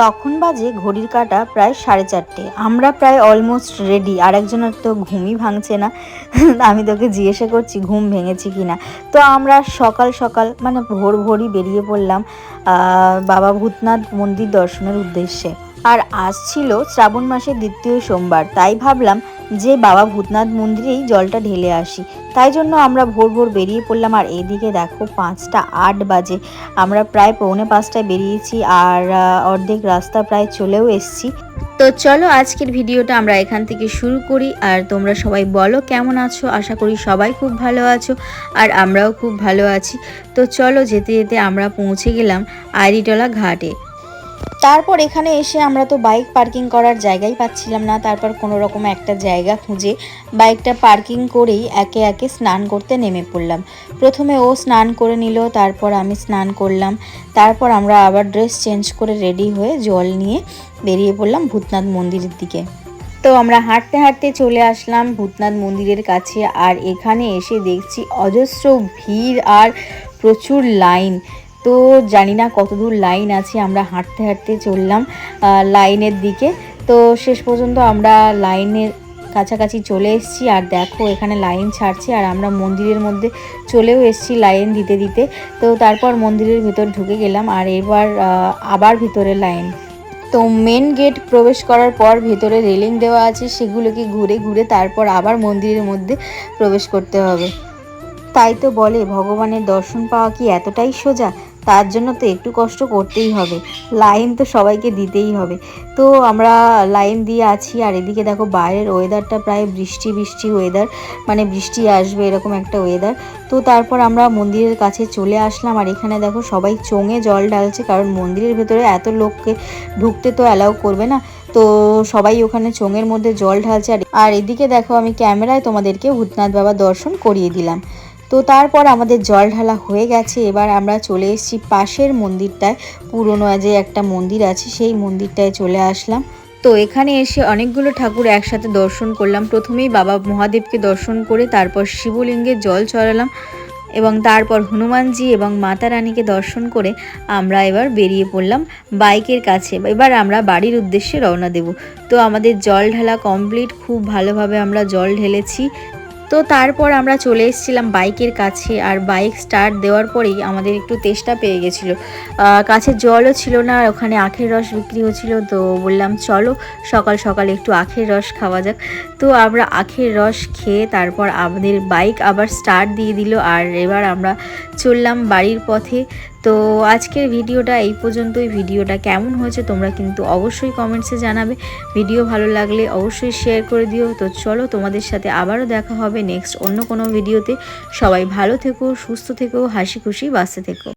তখন বাজে ঘড়ির কাটা প্রায় সাড়ে চারটে। আমরা প্রায় অলমোস্ট রেডি আর একজনের তো ঘুমই ভাঙছে না। আমি তোকে জিজ্ঞাসা করছি, ঘুম ভেঙেছি কি না তো আমরা সকাল সকাল মানে ভোর ভোরই বেরিয়ে পড়লাম বাবা ভূতনাথ মন্দির দর্শনের উদ্দেশ্যে। আর আজ ছিল শ্রাবণ মাসের দ্বিতীয় সোমবার, তাই ভাবলাম যে বাবা ভূতনাথ মন্দিরেই জলটা ঢেলে আসি। তাই জন্য আমরা ভোর ভোর বেরিয়ে পড়লাম আর এদিকে দেখো পাঁচটা আট বাজে। আমরা প্রায় পৌনে পাঁচটায় বেরিয়েছি আর অর্ধেক রাস্তা প্রায় চলেও এসেছি। তো চলো আজকের ভিডিওটা আমরা এখান থেকে শুরু করি আর তোমরা সবাই বলো কেমন আছো? আশা করি সবাই খুব ভালো আছো আর আমরাও খুব ভালো আছি। তো চলো যেতে যেতে আমরা পৌঁছে গেলাম আইরিটলা ঘাটে। তারপর এখানে এসে আমরা তো বাইক পার্কিং করার জায়গাই পাচ্ছিলাম না। তারপর কোনো রকম একটা জায়গা খুঁজে বাইকটা পার্কিং করেই একে একে স্নান করতে নেমে পড়লাম। প্রথমে ও স্নান করে নিল, তারপর আমি স্নান করলাম। তারপর আমরা আবার ড্রেস চেঞ্জ করে রেডি হয়ে জল নিয়ে বেরিয়ে পড়লাম ভূতনাথ মন্দিরের দিকে। তো আমরা হাঁটতে হাঁটতে চলে আসলাম ভূতনাথ মন্দিরের কাছে আর এখানে এসে দেখছি অজস্র ভিড় আর প্রচুর লাইন। তো জানি না কতদূর লাইন আছে, আমরা হাঁটতে হাঁটতে চললাম লাইনের দিকে। তো শেষ পর্যন্ত আমরা লাইনের কাছাকাছি চলে এসেছি, আর দেখো এখানে লাইন ছাড়ছে, আর আমরা মন্দিরের মধ্যে চলেও এসেছি লাইন দিতে দিতে। তো তারপর মন্দিরের ভিতর ঢুকে গেলাম, আর এবার আবার ভিতরে লাইন। তো মেন গেট প্রবেশ করার পর ভেতরে রেলিং দেওয়া আছে, সেগুলোকে ঘুরে ঘুরে তারপর আবার মন্দিরের মধ্যে প্রবেশ করতে হবে। তাই তো বলে ভগবানের দর্শন পাওয়া কি এতটাই সোজা? তার জন্য তো একটু কষ্ট করতেই হবে। লাইন তো সবাইকে দিতেই হবে। তো আমরা লাইন দিয়ে আছি আর এদিকে দেখো বাইরের ওয়েদারটা প্রায় বৃষ্টি বৃষ্টি ওয়েদার মানে বৃষ্টি আসবে এরকম একটা ওয়েদার তো তারপর আমরা মন্দিরের কাছে চলে আসলাম আর এখানে দেখো সবাই চোঙে জল ঢালছে কারণ মন্দিরের ভেতরে এত লোককে ঢুকতে তো অ্যালাউ করবে না। তো সবাই ওখানে চোঙের মধ্যে জল ঢালছে আর এদিকে দেখো আমি ক্যামেরায় তোমাদেরকে ভূতনাথ বাবা দর্শন করিয়ে দিলাম। তো তারপর আমাদের জল ঢালা হয়ে গেছে। এবার আমরা চলে এসেছি পাশের মন্দিরটায়, পুরনো যে একটা মন্দির আছে, সেই মন্দিরটায় চলে আসলাম। তো এখানে এসে অনেকগুলো ঠাকুর একসাথে দর্শন করলাম। প্রথমেই বাবা মহাদেবকে দর্শন করে তারপর শিবলিঙ্গে জল চড়ালাম এবং তারপর হনুমানজি এবং মাতা রানীকে দর্শন করে আমরা এবার বেরিয়ে পড়লাম বাইকের কাছে। এবার আমরা বাড়ির উদ্দেশ্যে রওনা দেব। তো আমাদের জল ঢালা কমপ্লিট খুব ভালোভাবে আমরা জল ঢেলেছি। তো তারপর আমরা চলে এসেছিলাম বাইকের কাছে আর বাইক স্টার্ট দেওয়ার পরেই আমাদের একটু তেষ্টা পেয়ে গেছিল। কাছে জলও ছিল না আর ওখানে আখের রস বিক্রি হচ্ছিল তো বললাম চলো সকাল সকাল একটু আখের রস খাওয়া যাক। তো আমরা আখের রস খেয়ে তারপর আমাদের বাইক আবার স্টার্ট দিয়ে দিল আর এবার আমরা চললাম বাড়ির পথে। তো আজকের ভিডিওটা এই পর্যন্তই। ভিডিওটা কেমন হয়েছে তোমরা কিন্তু অবশ্যই কমেন্টসে জানাবে। ভিডিও ভালো লাগলে অবশ্যই শেয়ার করে দিও। তো চলো তোমাদের সাথে আবারও দেখা হবে নেক্সট অন্য কোনো ভিডিওতে। সবাই ভালো থেকো, সুস্থ থেকো, হাসি খুশি বাঁচতে থেকো।